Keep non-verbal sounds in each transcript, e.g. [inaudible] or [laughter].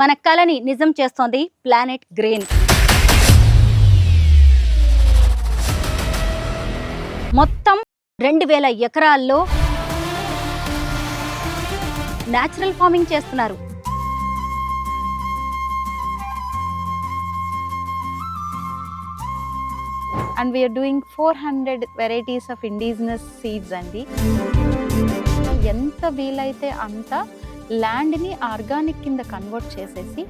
మన కళని నిజం చేస్తోంది ప్లానెట్ గ్రీన్ మొత్తం రెండు వేల ఎకరాల్లో న్యాచురల్ ఫార్మింగ్ చేస్తున్నారు. And we're doing four hundred varieties of indigenous seeds అండి. ఎంత వీలైతే అంత ల్యాండ్ని ఆర్గానిక్ కింద కన్వర్ట్ చేసేసి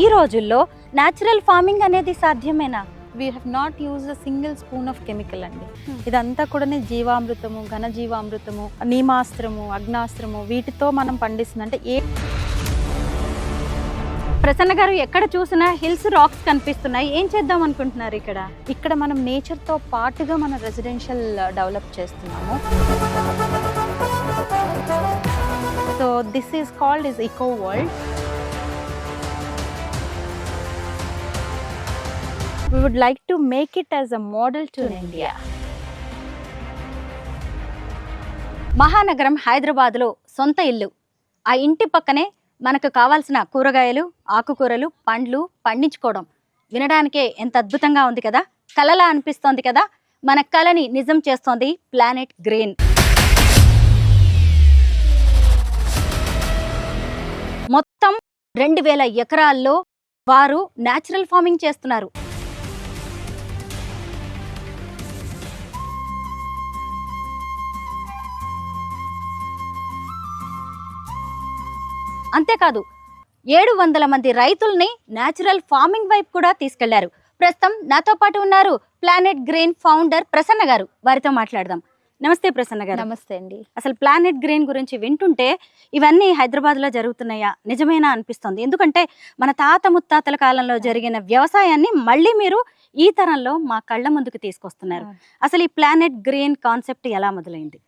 ఈ రోజుల్లో న్యాచురల్ ఫార్మింగ్ అనేది సాధ్యమేనా? We have not use a single spoon of chemical అండి. Hmm. ఇదంతా కూడా జీవామృతము ఘనజీవామృతము నీమాస్త్రము అగ్నాస్త్రము వీటితో మనం పండిస్తుంది అంటే ఏ ప్రసన్న గారు ఎక్కడ చూసినా హిల్స్ రాక్స్ కనిపిస్తున్నాయి. ఏం చేద్దాం అనుకుంటున్నారు ఇక్కడ? ఇక్కడ మనం నేచర్తో పాటుగా మన రెసిడెన్షియల్ డెవలప్ చేస్తున్నాము. So this is called is eco world we would like to make it as a model to India. మహానగరం హైదరాబాద్లో సొంత ఇల్లు. ఆ ఇంటి పక్కనే మనకు కావాల్సిన కూరగాయలు ఆకుకూరలు పండ్లు పండించుకోవడం. వినడానికే ఎంత అద్భుతంగా ఉంది కదా? కలలా అనిపిస్తోంది కదా? మన కళని నిజం చేస్తోంది ప్లానెట్ గ్రీన్ రెండు వేల ఎకరాల్లో వారు న్యాచురల్ ఫార్మింగ్ చేస్తున్నారు. అంతేకాదు ఏడు వందల మంది రైతుల్ని న్యాచురల్ ఫార్మింగ్ వైపు కూడా తీసుకెళ్ళారు. ప్రస్తుతం నాతో పాటు ఉన్నారు ప్లానెట్ గ్రీన్ ఫౌండర్ ప్రసన్న గారు. వారితో మాట్లాడదాం. నమస్తే ప్రసన్న గారు. నమస్తే అండి. అసలు ప్లానెట్ గ్రీన్ గురించి వింటుంటే ఇవన్నీ హైదరాబాద్లో జరుగుతున్నాయా? నిజమేనా అనిపిస్తుంది. ఎందుకంటే మన తాత ముత్తాతల కాలంలో జరిగిన వ్యవసాయాన్ని మళ్ళీ మీరు ఈ తరంలో మా కళ్ళ ముందుకు తీసుకొస్తున్నారు. అసలు ఈ ప్లానెట్ గ్రీన్ కాన్సెప్ట్ ఎలా మొదలైంది?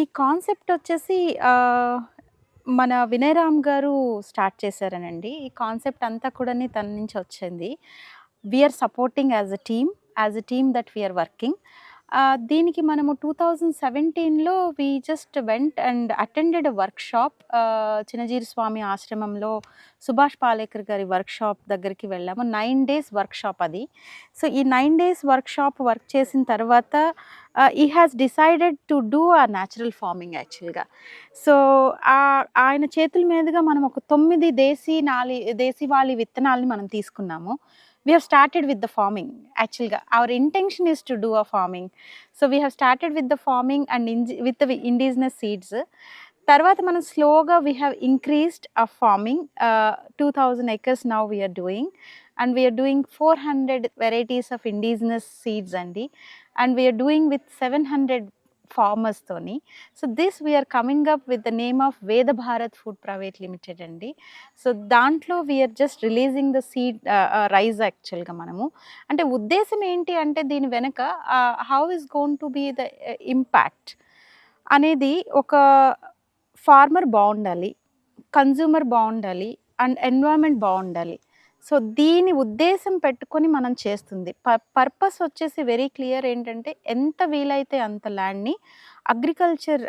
ఈ కాన్సెప్ట్ వచ్చేసి మన వినయరామ్ గారు స్టార్ట్ చేశారనండి. ఈ కాన్సెప్ట్ అంతా కూడా తన నుంచి వచ్చింది. We're supporting as a team as a team that we're working దీనికి మనము టూ థౌజండ్ సెవెంటీన్లో we just went and attended workshop Chinnajeeyar Swamy ఆశ్రమంలో సుభాష్ పాలేకర్ గారి వర్క్ షాప్ దగ్గరికి వెళ్ళాము. నైన్ డేస్ వర్క్ షాప్ అది. సో ఈ nine days workshop work చేసిన తర్వాత ఈ has decided to do uh natural farming యాక్చువల్గా సో ఆయన చేతుల మీదుగా మనం ఒక తొమ్మిది దేశీ నాలి దేశీవాలి విత్తనాలని మనం తీసుకున్నాము. We have started with the farming యాక్చువల్గా our intention is to do a farming so we have started with the farming and ఇంజి with the indigenous seeds తర్వాత మనం స్లోగా we have increased a farming two thousand acres now we're doing and we're doing four hundred varieties of indigenous seeds అండి and we're doing with seven hundred ఫార్మర్స్తోని so this we're coming up with the name of Veda Bharat food private limited అండి. So దాంట్లో we're just releasing the seed rice యాక్చువల్గా మనము. అంటే ఉద్దేశం ఏంటి అంటే దీని వెనక how is gonna be the impact అనేది ఒక ఫార్మర్ బాగుండాలి కన్జ్యూమర్ బాగుండాలి అండ్ ఎన్విరాన్మెంట్ బాగుండాలి. సో దీని ఉద్దేశం పెట్టుకొని మనం చేస్తుంది. పర్పస్ వచ్చేసి వెరీ క్లియర్ ఏంటంటే ఎంత వీలైతే అంత ల్యాండ్ని అగ్రికల్చర్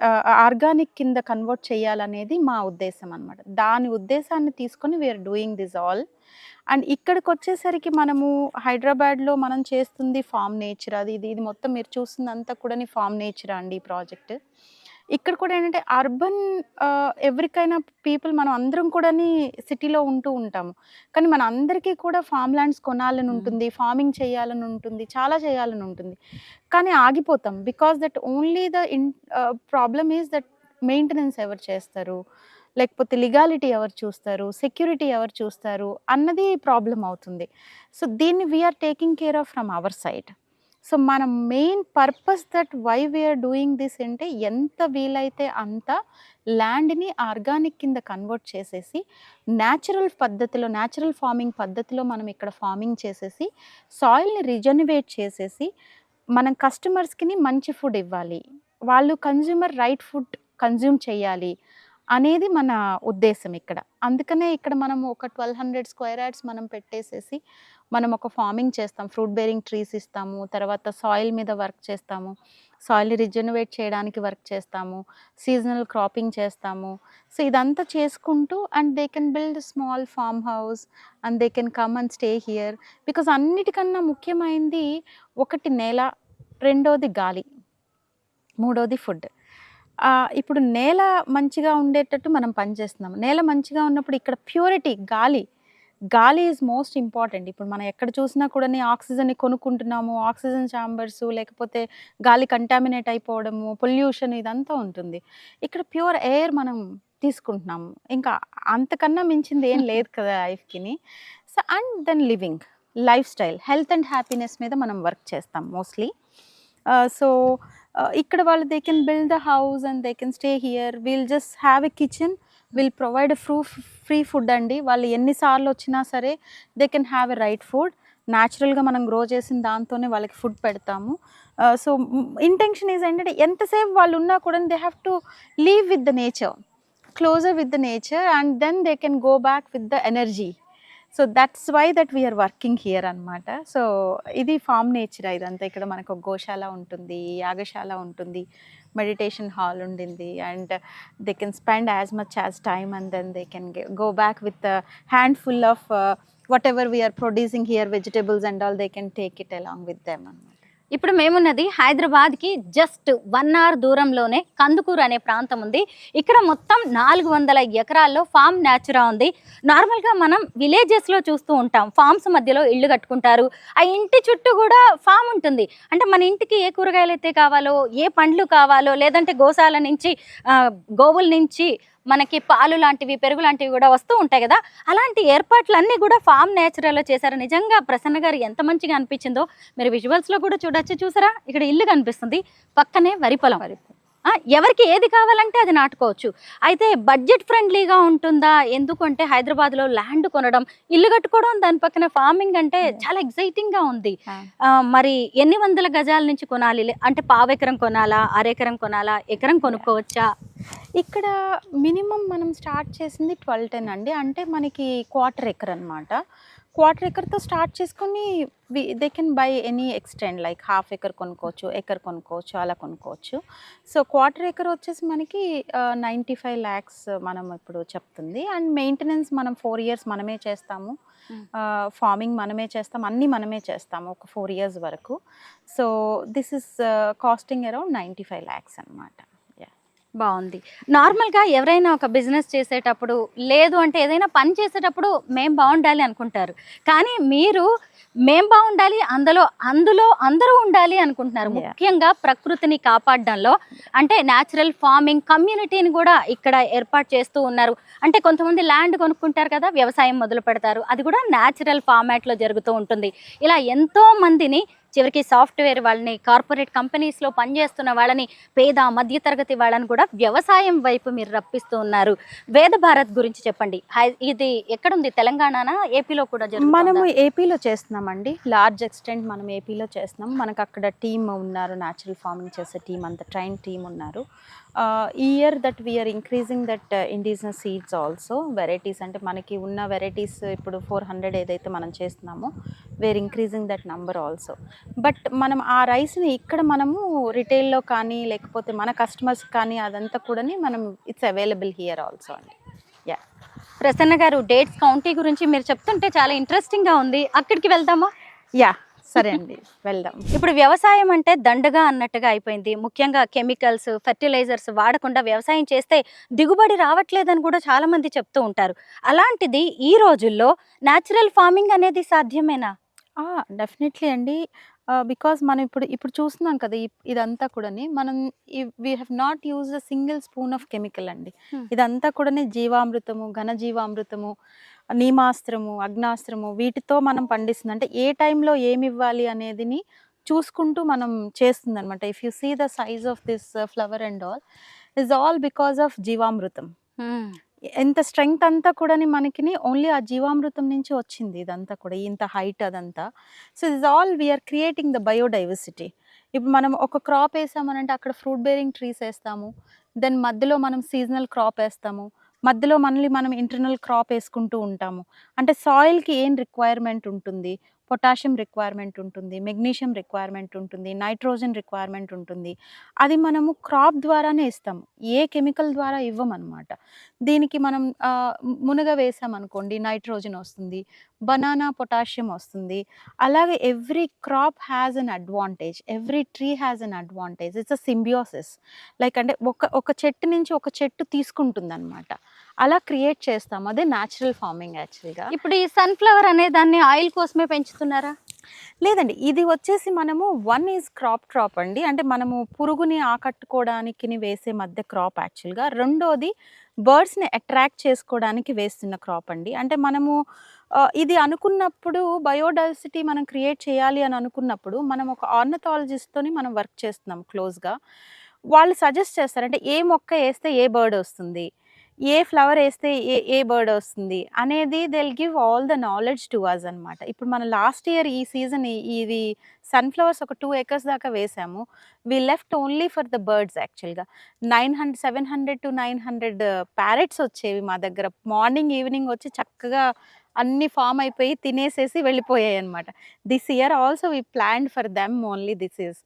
ఆర్గానిక్ కింద కన్వర్ట్ చేయాలనేది మా ఉద్దేశం అనమాట దాని ఉద్దేశాన్ని తీసుకొని we're doing this all and ఇక్కడికి వచ్చేసరికి మనము హైదరాబాద్లో మనం చేస్తుంది ఫామ్ నేచర్ అది ఇది ఇది మొత్తం మీరు చూస్తుందంతా కూడా ఫామ్ నేచర్ అండి ఈ ప్రాజెక్ట్. ఇక్కడ కూడా ఏంటంటే అర్బన్ ఎవరికైనా పీపుల్ మనం అందరం కూడా సిటీలో ఉంటూ ఉంటాము. కానీ మన అందరికీ కూడా ఫామ్ ల్యాండ్స్ కొనాలని ఉంటుంది ఫార్మింగ్ చేయాలని ఉంటుంది చాలా చేయాలని ఉంటుంది. కానీ ఆగిపోతాం. Because that only the in problem is that maintenance ఎవరు చేస్తారు? లేకపోతే లిగాలిటీ ఎవరు చూస్తారు? సెక్యూరిటీ ఎవరు చూస్తారు? అన్నది ప్రాబ్లం అవుతుంది. సో దీన్ని we're taking care of from our side so మన main purpose that why we're doing this అంటే ఎంత వీలైతే అంత ల్యాండ్ని ఆర్గానిక్ కింద కన్వర్ట్ చేసేసి న్యాచురల్ పద్ధతిలో న్యాచురల్ ఫార్మింగ్ పద్ధతిలో మనం ఇక్కడ ఫార్మింగ్ చేసేసి సాయిల్ని రిజనరేట్ చేసేసి మనం కస్టమర్స్కి మంచి ఫుడ్ ఇవ్వాలి. వాళ్ళు కన్జ్యూమర్ రైట్ ఫుడ్ కన్జ్యూమ్ చేయాలి అనేది మన ఉద్దేశం ఇక్కడ. అందుకనే ఇక్కడ మనం ఒక ట్వెల్వ్ హండ్రెడ్ స్క్వేర్ యార్డ్స్ మనం పెట్టేసేసి మనం ఒక ఫార్మింగ్ చేస్తాం ఫ్రూట్ బేరింగ్ ట్రీస్ ఇస్తాము తర్వాత సాయిల్ మీద వర్క్ చేస్తాము సాయిల్ని రిజనరేట్ చేయడానికి వర్క్ చేస్తాము సీజనల్ క్రాపింగ్ చేస్తాము. సో ఇదంతా చేసుకుంటూ and they can build small farm house and they can come and stay here because అన్నిటికన్నా ముఖ్యమైనది ఒకటి నేల రెండోది గాలి మూడోది ఫుడ్ ఇప్పుడు నేల మంచిగా ఉండేటట్టు మనం పనిచేస్తున్నాం. నేల మంచిగా ఉన్నప్పుడు ఇక్కడ ప్యూరిటీ గాలి గాలి ఈజ్ మోస్ట్ ఇంపార్టెంట్ ఇప్పుడు మనం ఎక్కడ చూసినా కూడా ఆక్సిజన్ని కొనుక్కుంటున్నాము ఆక్సిజన్ ఛాంబర్స్ లేకపోతే గాలి కంటామినేట్ అయిపోవడము పొల్యూషన్ ఇదంతా ఉంటుంది. ఇక్కడ ప్యూర్ ఎయిర్ మనం తీసుకుంటున్నాము. ఇంకా అంతకన్నా మించింది ఏం లేదు కదా లైఫ్కిని so and then living lifestyle health and happiness మీద మనం వర్క్ చేస్తాం మోస్ట్లీ సో uh, uh, ఇక్కడ వాళ్ళు they can build the house and they can stay here we'll just have a kitchen will provide ఫ్రూ free food అండి. వాళ్ళు ఎన్నిసార్లు వచ్చినా సరే they can have a right food న్యాచురల్గా మనం గ్రో చేసిన దాంతోనే వాళ్ళకి ఫుడ్ పెడతాము. సో ఇంటెన్షన్ ఈజ్ ఏంటంటే ఎంతసేపు వాళ్ళు ఉన్నా కూడా they have to leave with the nature closer with the nature and then they can go back with the energy so that's why that we're working here అనమాట so ఇది farm nature ఇదంతా. ఇక్కడ మనకు ఒక గోశాల ఉంటుంది యాగశాల ఉంటుంది. meditation hall undindi and they can spend as much as time and then they can go back with a handful of uh, whatever we are producing here vegetables and all they can take it along with them. ఇప్పుడు మేమున్నది హైదరాబాద్కి just one hour దూరంలోనే కందుకూరు అనే ప్రాంతం ఉంది. ఇక్కడ మొత్తం నాలుగు వందల ఎకరాల్లో ఫామ్ న్యాచురా ఉంది. నార్మల్గా మనం విలేజెస్లో చూస్తూ ఉంటాం. ఫామ్స్ మధ్యలో ఇళ్ళు కట్టుకుంటారు. ఆ ఇంటి చుట్టూ కూడా ఫామ్ ఉంటుంది. అంటే మన ఇంటికి ఏ కూరగాయలు అయితే కావాలో ఏ పండ్లు కావాలో లేదంటే గోశాల నుంచి గోవుల నుంచి మనకి పాలు లాంటివి పెరుగు లాంటివి కూడా వస్తూ ఉంటాయి కదా. అలాంటి ఏర్పాట్లన్నీ కూడా ఫామ్ నేచురల్లో చేశారు. నిజంగా ప్రసన్న గారు ఎంత మంచిగా అనిపించిందో. మీరు విజువల్స్లో కూడా చూడొచ్చు. చూసారా? ఇక్కడ ఇల్లు కనిపిస్తుంది. పక్కనే వరి పొలం. ఆ, ఎవరికి ఏది కావాలంటే అది నాటుకోవచ్చు. అయితే బడ్జెట్ ఫ్రెండ్లీగా ఉంటుందా? ఎందుకంటే హైదరాబాద్లో ల్యాండ్ కొనడం ఇల్లు కట్టుకోవడం దాని పక్కన ఫార్మింగ్ అంటే. చాలా ఎగ్జైటింగ్గా ఉంది మరి ఎన్ని వందల గజాల నుంచి కొనాలి? అంటే పావెకరం కొనాలా? అరెకరం కొనాలా? ఎకరం కొనుక్కోవచ్చా? ఇక్కడ మినిమం మనం స్టార్ట్ చేసింది ట్వెల్వ్ టెన్ అండి. అంటే మనకి క్వార్టర్ ఎకర్ అనమాట క్వార్టర్ ఎకర్తో స్టార్ట్ చేసుకొని they can buy any extend like half acre కొనుక్కోవచ్చు ఎకర్ కొనుక్కోవచ్చు అలా కొనుక్కోవచ్చు. సో క్వార్టర్ ఎకర్ వచ్చేసి మనకి నైంటీ ఫైవ్ ల్యాక్స్ మనం ఇప్పుడు చెప్తుంది. అండ్ మెయింటెనెన్స్ మనం ఫోర్ ఇయర్స్ మనమే చేస్తాము. Hmm. ఫార్మింగ్ మనమే చేస్తాం అన్నీ మనమే చేస్తాము ఒక ఫోర్ ఇయర్స్ వరకు. So this is costing around ninety five lakhs అనమాట బాగుంది. నార్మల్గా ఎవరైనా ఒక బిజినెస్ చేసేటప్పుడు లేదు అంటే ఏదైనా పని చేసేటప్పుడు మేం బాగుండాలి అనుకుంటారు. కానీ మీరు మేం బాగుండాలి అందులో అందులో అందరూ ఉండాలి అనుకుంటున్నారు. ముఖ్యంగా ప్రకృతిని కాపాడడంలో అంటే న్యాచురల్ ఫార్మింగ్ కమ్యూనిటీని కూడా ఇక్కడ ఏర్పాటు చేస్తూ ఉన్నారు. అంటే కొంతమంది ల్యాండ్ కొనుక్కుంటారు కదా వ్యవసాయం మొదలు పెడతారు. అది కూడా న్యాచురల్ ఫార్మాట్లో జరుగుతూ ఉంటుంది. ఇలా ఎంతో మందిని చివరికి సాఫ్ట్వేర్ వాళ్ళని కార్పొరేట్ కంపెనీస్లో పనిచేస్తున్న వాళ్ళని పేద మధ్యతరగతి వాళ్ళని కూడా వ్యవసాయం వైపు మీరు రప్పిస్తూ ఉన్నారు. వేద భారత్ గురించి చెప్పండి. ఇది ఎక్కడుంది? తెలంగాణనా? ఏపీలో కూడా జరుగుతుందా? మనము ఏపీలో చేస్తున్నామండి. లార్జ్ ఎక్స్టెంట్ మనం ఏపీలో చేస్తున్నాం. మనకు అక్కడ టీమ్ ఉన్నారు. న్యాచురల్ ఫార్మింగ్ చేసే టీం అంత ట్రైన్ టీం ఉన్నారు. ఈ year that we're increasing that indigenous seeds also varieties అంటే మనకి ఉన్న వెరైటీస్ ఇప్పుడు ఫోర్ హండ్రెడ్ ఏదైతే మనం చేస్తున్నామో where increasing that number also but మనం ఆ రైస్ని ఇక్కడ మనము రిటైల్లో కానీ లేకపోతే మన కస్టమర్స్ కానీ అదంతా కూడా మనం ఇట్స్ అవైలబుల్ హియర్ ఆల్సో అండి yeah Prasanna garu dates county గురించి మీరు చెప్తుంటే చాలా ఇంట్రెస్టింగ్గా ఉంది. అక్కడికి వెళ్దామా? యా సరే అండి. వెళ్దాం. ఇప్పుడు వ్యవసాయం అంటే దండగా అన్నట్టుగా అయిపోయింది. ముఖ్యంగా కెమికల్స్ ఫెర్టిలైజర్స్ వాడకుండా వ్యవసాయం చేస్తే దిగుబడి రావట్లేదని కూడా చాలా మంది చెప్తూ ఉంటారు. అలాంటిది ఈ రోజుల్లో న్యాచురల్ ఫార్మింగ్ అనేది సాధ్యమేనా? డెఫినెట్లీ అండి. బికాస్ మనం ఇప్పుడు ఇప్పుడు చూస్తున్నాం కదా ఇ- ఇదంతా కూడాని మనం we have not use a single spoon of chemical అండి. ఇదంతా కూడానే జీవామృతము ఘనజీవామృతము నీమాస్త్రము అగ్నాస్త్రము వీటితో మనం పండిస్తుంది. అంటే ఏ టైంలో ఏమి ఇవ్వాలి అనేదిని చూసుకుంటూ మనం చేస్తుంది అనమాట if you see the size of this flower and all is all because of జీవామృతం. ఎంత స్ట్రెంగ్త్ అంతా కూడా మనకి ఓన్లీ ఆ జీవామృతం నుంచి వచ్చింది ఇదంతా కూడా ఇంత హైట్ అదంతా. So is all we're creating the biodiversity. ఇప్పుడు మనం ఒక క్రాప్ వేసామనంటే అక్కడ ఫ్రూట్ బేరింగ్ ట్రీస్ వేస్తాము దెన్ మధ్యలో మనం సీజనల్ క్రాప్ వేస్తాము మధ్యలో మనల్ని మనం ఇంటర్నల్ క్రాప్ వేసుకుంటూ ఉంటాము. అంటే సాయిల్కి ఏం రిక్వైర్మెంట్ ఉంటుంది? పొటాషియం రిక్వైర్మెంట్ ఉంటుంది మెగ్నీషియం రిక్వైర్మెంట్ ఉంటుంది నైట్రోజన్ రిక్వైర్మెంట్ ఉంటుంది. అది మనము క్రాప్ ద్వారానే ఇస్తాము ఏ కెమికల్ ద్వారా ఇవ్వమన్నమాట దీనికి మనం మునగ వేసామనుకోండి నైట్రోజన్ వస్తుంది బనానా పొటాషియం వస్తుంది. అలాగే every crop has an advantage every tree has an advantage. It's a symbiosis. Like అంటే ఒక ఒక చెట్టు నుంచి ఒక చెట్టు తీసుకుంటుంది అనమాట అలా క్రియేట్ చేస్తాం అదే న్యాచురల్ ఫార్మింగ్ యాక్చువల్గా ఇప్పుడు ఈ సన్ఫ్లవర్ అనే దాన్ని ఆయిల్ కోసమే పెంచుతున్నారా? లేదండి ఇది వచ్చేసి మనము వన్ ఈజ్ క్రాప్ క్రాప్ అండి. అంటే మనము పురుగుని ఆకట్టుకోవడానికి వేసే మధ్య క్రాప్ యాక్చువల్గా రెండోది బర్డ్స్ని అట్రాక్ట్ చేసుకోవడానికి వేస్తున్న క్రాప్ అండి. అంటే మనము ఇది అనుకున్నప్పుడు బయోడైవర్సిటీ మనం క్రియేట్ చేయాలి అని అనుకున్నప్పుడు మనం ఒక ఆర్నథాలజిస్ట్తోని మనం వర్క్ చేస్తున్నాం క్లోజ్గా వాళ్ళు సజెస్ట్ చేస్తారు అంటే ఏ మొక్క వేస్తే ఏ బర్డ్ వస్తుంది? ఏ ఫ్లవర్ వేస్తే ఏ ఏ బర్డ్ వస్తుంది అనేది they'll give all the knowledge to us అనమాట ఇప్పుడు మన లాస్ట్ ఇయర్ ఈ సీజన్ ఇది సన్ఫ్లవర్స్ ఒక టూ ఏకర్స్ దాకా వేసాము. We left only for the birds యాక్చువల్గా nine hundred seven hundred to nine hundred parrots వచ్చేవి మా దగ్గర. మార్నింగ్ ఈవినింగ్ వచ్చి చక్కగా అన్ని ఫామ్ అయిపోయి తినేసేసి వెళ్ళిపోయాయి అనమాట this year also we plan for them only this is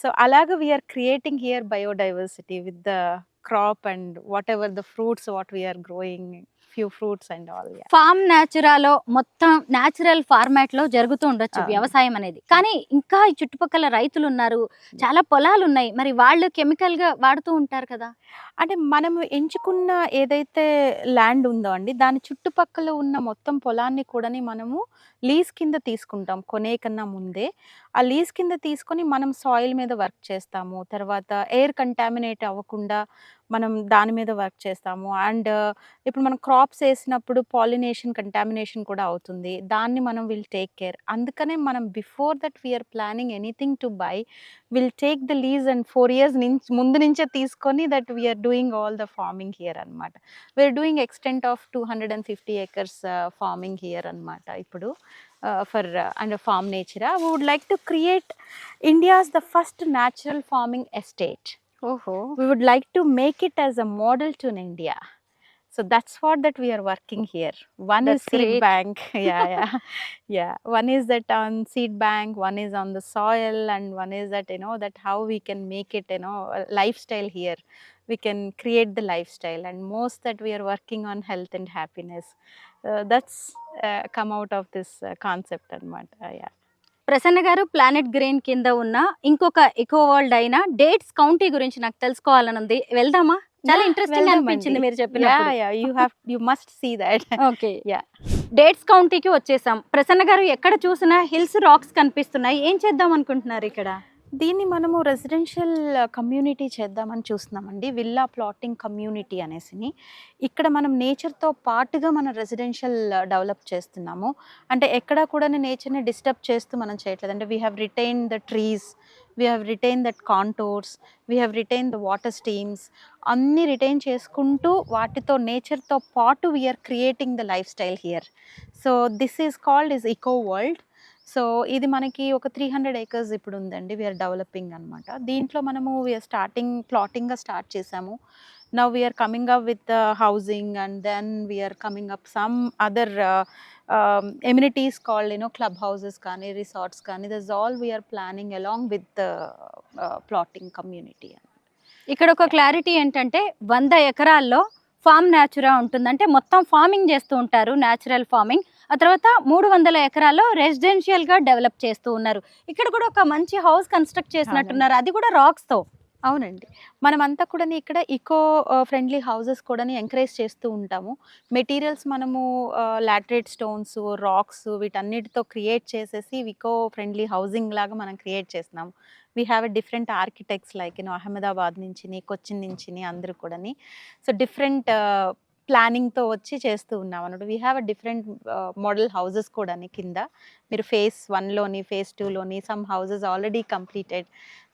so అలాగే we're creating here biodiversity with the crop and whatever the fruits what we are growing fruits and all yeah. Farm న్యాచురాలో మొత్తం natural ఫార్మాట్లో జరుగుతూ ఉండొచ్చు. వ్యవసాయం అనేది. కానీ ఇంకా ఈ చుట్టుపక్కల రైతులు ఉన్నారు చాలా పొలాలు ఉన్నాయి మరి వాళ్ళు కెమికల్గా వాడుతూ ఉంటారు కదా? అంటే మనము ఎంచుకున్న ఏదైతే ల్యాండ్ ఉందో అండి దాని చుట్టుపక్కల ఉన్న మొత్తం పొలాన్ని కూడాని మనము లీజ్ కింద తీసుకుంటాం కొనే కన్నా ముందే. ఆ లీజ్ కింద తీసుకొని మనం సాయిల్ మీద వర్క్ చేస్తాము. తర్వాత ఎయిర్ కంటామినేట్ అవ్వకుండా మనం దాని మీద వర్క్ చేస్తాము. అండ్ ఇప్పుడు మనం క్రాప్స్ వేసినప్పుడు పాలినేషన్ కంటామినేషన్ కూడా అవుతుంది. దాన్ని మనం విల్ టేక్ కేర్. అందుకనే మనం before that we're planning anything to buy will take the lease and four years నుంచి ముందు నుంచే తీసుకొని that we're doing all the farming here అనమాట we're doing extent of two hundred and fifty acres farming here అనమాట ఇప్పుడు for and farm Natura. We would like to create India's the first natural farming estate. ఓహో we would like to make it as a model to in India. So that's what that we are working here. One That's is seed great. bank. [laughs] Yeah, yeah. [laughs] yeah. One is that on seed bank, one is on the soil, and one is that, you know, that how we can make it, you know, a lifestyle here. We can create the lifestyle, and most that we are working on health and happiness. Uh, that's uh, come out of this uh, concept and uh, yeah. Prasanna garu planet green కింద ఉన్న ఇంకొక eco world అయిన dates county గురించి నాకు తెలుసుకోవాలని ఉంది. వెళ్దామా? చాలా ఇంట్రెస్టింగ్. అనిపించింది మీరు Yeah. డేట్స్ కౌంటీకి వచ్చేసాం. ప్రసన్న గారు ఎక్కడ చూసినా హిల్స్ రాక్స్ కనిపిస్తున్నాయి. ఏం చేద్దాం అనుకుంటున్నారు ఇక్కడ? దీన్ని మనము రెసిడెన్షియల్ కమ్యూనిటీ uh, చేద్దామని చూస్తున్నామండి. విల్లా ప్లాటింగ్ కమ్యూనిటీ అనేసిని. ఇక్కడ మనం నేచర్తో పాటుగా మనం రెసిడెన్షియల్ డెవలప్ చేస్తున్నాము. అంటే ఎక్కడ కూడా నేచర్ని డిస్టర్బ్ చేస్తూ మనం చేయట్లేదు. అంటే we have retain the trees we have retain that contours we have retain the water streams అన్నీ రిటైన్ చేసుకుంటూ వాటితో నేచర్తో పాటు we're creating the lifestyle here so this is called is eco world so ఇది మనకి ఒక త్రీ హండ్రెడ్ ఏకర్స్ ఇప్పుడు ఉందండి వీఆర్ డెవలపింగ్ అనమాట దీంట్లో మనము వీఆర్ స్టార్టింగ్ ప్లాటింగ్గా స్టార్ట్ చేసాము. Now we're coming up with housing and then we're coming up some other amenities called you know club houses కానీ రిసార్ట్స్ కానీ. Thus all we're planning along with plotting community ఇక్కడ ఒక clarity ఏంటంటే వంద ఎకరాల్లో form natura ఉంటుందంటే మొత్తం farming చేస్తూ ఉంటారు న్యాచురల్ ఫార్మింగ్ ఆ తర్వాత మూడు వందల ఎకరాల్లో రెసిడెన్షియల్గా డెవలప్ చేస్తూ ఉన్నారు. ఇక్కడ కూడా ఒక మంచి హౌస్ కన్స్ట్రక్ట్ చేసినట్టున్నారు. అది కూడా రాక్స్తో. అవునండి. మనమంతా కూడా ఇక్కడ ఇకో ఫ్రెండ్లీ హౌసెస్ కూడా ఎంకరేజ్ చేస్తూ ఉంటాము. మెటీరియల్స్ మనము లాటరేట్ స్టోన్స్ రాక్స్ వీటన్నిటితో క్రియేట్ చేసేసి ఇకో ఫ్రెండ్లీ హౌసింగ్ లాగా మనం క్రియేట్ చేస్తున్నాము. We have a different architects like you know Ahmedabad నుంచి కొచ్చిన్ నుంచి అందరూ కూడాని. సో డిఫరెంట్ ప్లానింగ్తో వచ్చి చేస్తూ ఉన్నాం అన్నట్టు we have a different model houses కూడా కింద. మీరు ఫేస్ వన్లోని phase టూలోని some houses already completed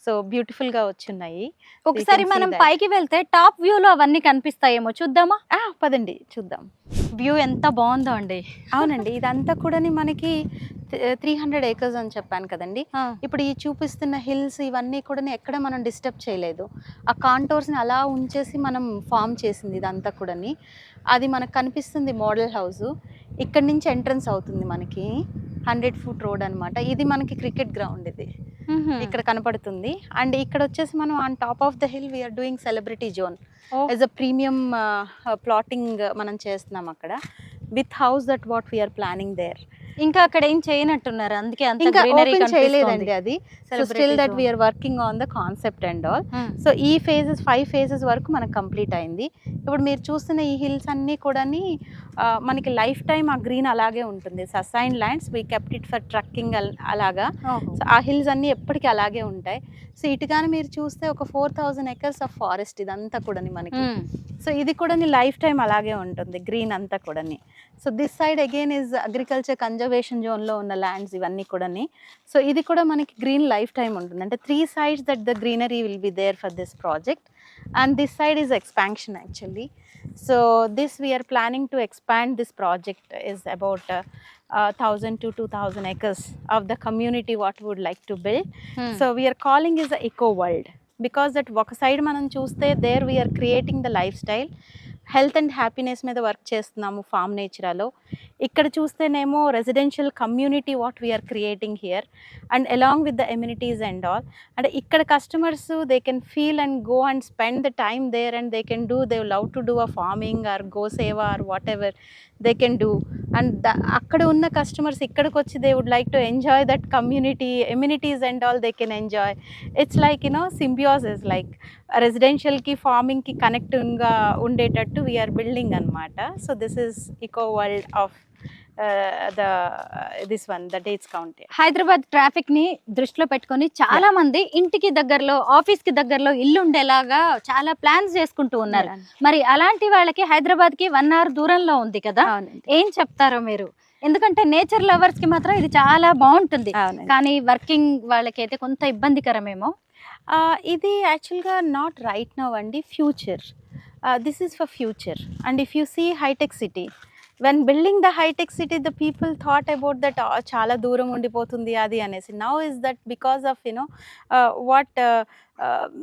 so బ్యూటిఫుల్గా వచ్చున్నాయి. ఒకసారి మనం. పైకి వెళ్తే టాప్ వ్యూ లో అవన్నీ కనిపిస్తాయేమో చూద్దామా? పదండి చూద్దాం. వ్యూ ఎంత బాగుందో అండి. అవునండి ఇదంతా కూడా మనకి త్రీ హండ్రెడ్ ఏకర్స్ అని చెప్పాను కదండి. ఇప్పుడు ఈ చూపిస్తున్న హిల్స్ ఇవన్నీ కూడా ఎక్కడ మనం డిస్టర్బ్ చేయలేదు. ఆ కాంటోర్స్ని అలా ఉంచేసి మనం ఫామ్ చేసింది ఇదంతా కూడాని. అది మనకు కనిపిస్తుంది మోడల్ హౌస్. ఇక్కడ నుంచి ఎంట్రన్స్ అవుతుంది మనకి. హండ్రెడ్ ఫుట్ రోడ్ అన్నమాట. ఇది మనకి క్రికెట్ గ్రౌండ్ ఇది. ఇక్కడ కనపడుతుంది. అండ్ ఇక్కడ వచ్చేసి మనం on top of the hill we're doing celebrity zone as a premium plotting మనం చేస్తున్నాం అక్కడ. With house that what we're planning there ఇంకా అక్కడ ఏం చేయనట్టున్నారు? అందుకే అంత ఇంకా ఓపెన్ చేయలేదండి అది. Still Celebrity that. We're working on the concept and all so ఈ ఫేజెస్ ఫైవ్ ఫేజెస్ వరకు మనకు కంప్లీట్ అయింది. ఇప్పుడు మీరు చూస్తున్న ఈ హిల్స్ అన్నీ కూడా మనకి లైఫ్ టైం ఆ గ్రీన్ అలాగే ఉంటుంది. ససైన్ lands we kept it for trekking అలాగా. సో ఆ హిల్స్ అన్నీ ఎప్పటికీ అలాగే ఉంటాయి. సో ఇటుగానే మీరు చూస్తే ఒక four thousand acres of forest ఇదంతా కూడా మనకి. సో ఇది కూడా లైఫ్ టైం అలాగే ఉంటుంది. గ్రీన్ అంతా కూడా so this side again is agriculture conservation జోన్లో ఉన్న ల్యాండ్స్ ఇవన్నీ కూడా సో ఇది కూడా మనకి గ్రీన్ లైఫ్ టైం ఉంటుంది. అంటే three sides that the greenery will be there for this project and this side is expansion actually so this we are planning to expand this project is about thousand to two thousand acres of the community what would like to build so we are calling is eco world because that ఒక side మనం చూస్తే there we are creating the lifestyle health and happiness మీద work చేస్తున్నాము farm నేచురాలో. ఇక్కడ చూస్తేనేమో residential community what we're creating here and along with the amenities and all. అంటే ఇక్కడ customers they can feel and go and spend the time there and they can do they love to do a farming or go సేవ or whatever they can do and అక్కడ ఉన్న customers ఇక్కడికి వచ్చి they would like to enjoy that community amenities and all they can enjoy it's like you know is like రెసిడెన్షియల్కి ఫార్మింగ్కి కనెక్టింగ్గా ఉండేటట్టు we are building అనమాట so this is eco world of the this one the dates county Hyderabad ట్రాఫిక్ని దృష్టిలో పెట్టుకొని చాలా మంది ఇంటికి దగ్గరలో ఆఫీస్కి దగ్గరలో ఇల్లు ఉండేలాగా చాలా ప్లాన్స్ చేసుకుంటూ ఉన్నారు. మరి అలాంటి వాళ్ళకి హైదరాబాద్కి వన్ అవర్ దూరంలో ఉంది కదా? ఏం చెప్తారో మీరు? ఎందుకంటే నేచర్ లవర్స్కి మాత్రం ఇది చాలా బాగుంటుంది. కానీ వర్కింగ్ వాళ్ళకైతే కొంత ఇబ్బందికరమేమో. ఇది యాక్చువల్గా నాట్ రైట్ నవ్ అండి future. This is for future. And if you see Hitech City when building the Hitech City the people thought about that చాలా దూరం ఉండిపోతుంది అది అనేసి. Now is that because of you know what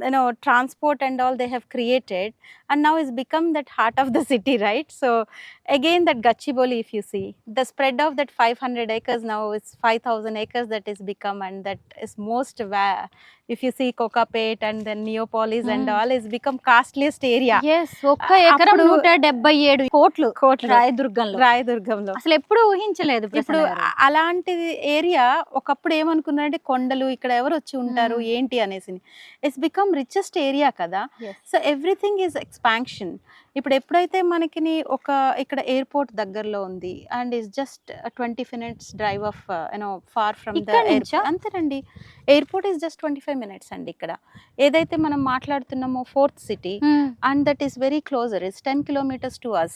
you know transport and all they have created and now it's become that heart of the city right so again that gachibowli if you see the spread of that 500 acres now is 5000 acres that is become and that is most va- if you see kokapet and then neopolis and Mm. all is become costliest area ఎస్ ఒక్క ఎకరం నూట డెబ్బై ఏడు కోట్లు కోట్లు రాయదుర్గంలో రాయదుర్గంలో అసలు ఎప్పుడు ఊహించలేదు ఇప్పుడు అలాంటి ఏరియా ఒకప్పుడు ఏమనుకున్నారంటే కొండలు ఇక్కడ ఎవరు వచ్చి ఉంటారు Hmm. ఏంటి అనేసి ఇట్స్ బికమ్ రిచెస్ట్ ఏరియా కదా. సో ఎవ్రీథింగ్ ఈజ్ ఎక్స్పాన్షన్ ఇప్పుడు ఎప్పుడైతే మనకి ఒక ఇక్కడ ఎయిర్పోర్ట్ దగ్గరలో ఉంది and is just twenty minutes drive of you know far from the? అంతేనండి airport is just twenty five minutes అండి ఇక్కడ. ఏదైతే మనం మాట్లాడుతున్నామో fourth city and that is very closer. It's 10 kilometers to us.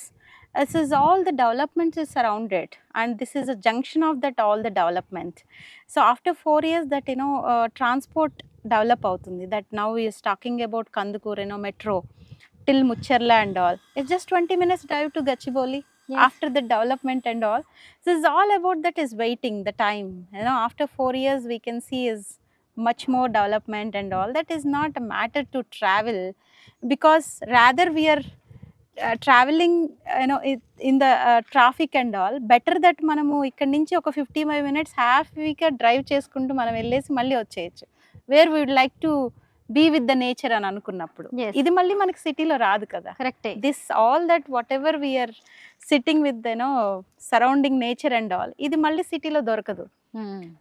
this is all the development is surrounded and this is a junction of that all the development so after four years that you know uh, transport develop అవుతుంది that now he is talking about kandukur you know metro till mucharla and all it's just 20 minutes drive to gachibowli Yes. after the development and all this is all about that is waiting the time you know after four years we can see is much more development and all that is not a matter to travel because rather we are it, in the uh, traffic and all better that మనము ఇక్కడ నుంచి ఒక fifty five minutes హ్యాపీగా drive చేసుకుంటూ మనం వెళ్ళేసి మళ్ళీ వచ్చేయచ్చు. Where would like to be with the nature అని అనుకున్నప్పుడు. ఇది మళ్ళీ మనకి సిటీలో రాదు కదా. కరెక్టే this all that whatever we are sitting with you know surrounding nature and all ఇది మళ్ళీ సిటీలో దొరకదు.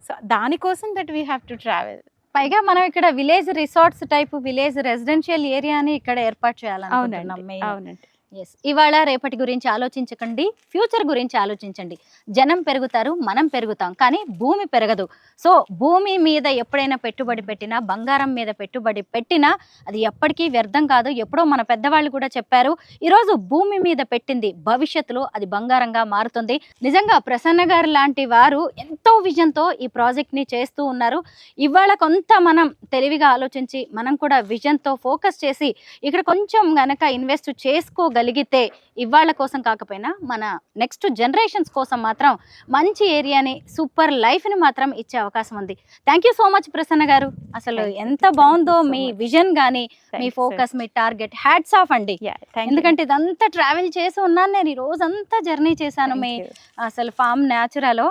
సో దానికోసం that we have to travel పైగా మనం ఇక్కడ village resorts type village residential ఏరియాని ఇక్కడ ఏర్పాటు చేయాలనుకుంటున్నాం అవునండి. ఎస్ ఇవాళ రేపటి గురించి ఆలోచించకండి ఫ్యూచర్ గురించి ఆలోచించండి. జనం పెరుగుతారు మనం పెరుగుతాం కానీ భూమి పెరగదు. సో భూమి మీద ఎప్పుడైనా పెట్టుబడి పెట్టినా బంగారం మీద పెట్టుబడి పెట్టినా అది ఎప్పటికీ వ్యర్థం కాదు. ఎప్పుడో మన పెద్దవాళ్ళు కూడా చెప్పారు ఈరోజు భూమి మీద పెట్టింది భవిష్యత్తులో అది బంగారంగా మారుతుంది. నిజంగా ప్రసన్న గారు లాంటి వారు ఎంతో విజన్తో ఈ ప్రాజెక్ట్ని చేస్తూ ఉన్నారు. ఇవాళ కొంత మనం తెలివిగా ఆలోచించి మనం కూడా విజన్తో ఫోకస్ చేసి ఇక్కడ కొంచెం గనక ఇన్వెస్ట్ చేసుకోగలిగితే ఇవాళ కోసం కాకపోయినా మన నెక్స్ట్ జనరేషన్స్ కోసం మాత్రం మంచి ఏరియాని సూపర్ లైఫ్ని మాత్రం ఇచ్చే అవకాశం ఉంది thank you so much Prasanna గారు అసలు. ఎంత బాగుందో మీ. విజన్ కానీ మీ ఫోకస్ మీ టార్గెట్ హ్యాట్స్ ఆఫ్ అండి ఎందుకంటే ఇదంతా ట్రావెల్ చేసి ఉన్నాను నేను ఈ రోజంతా జర్నీ చేశాను మీ అసలు ఫామ్ న్యాచురలో.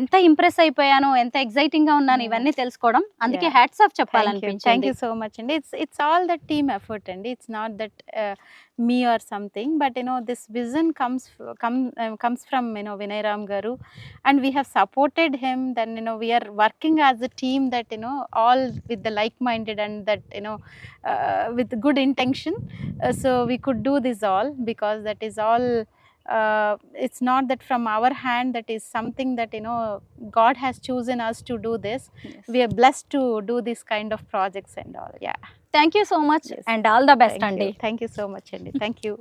ఎంత ఇంప్రెస్ అయిపోయాను ఎంత ఎక్సైటింగ్గా ఉన్నాను Yeah. ఇవన్నీ తెలుసుకోవడం. అందుకే. హ్యాట్స్ ఆఫ్ థ్యాంక్ యూ చెప్పాలనిపించింది. యూ సో మచ్ అండి. It's it's all that team effort అండి. It's not that me or something but you know this vision comes come comes from you know Vinay Ram గారు and we have supported him then you know we are working as a team that you know all with the like minded and that you know with good intention so we could do this all because that is all uh, it's not that from our hand that is something that you know god has chosen us to do this yes. we are blessed to do this kind of projects and all yeah thank you so much yes. and all the best thank andy you. thank you so much andy thank you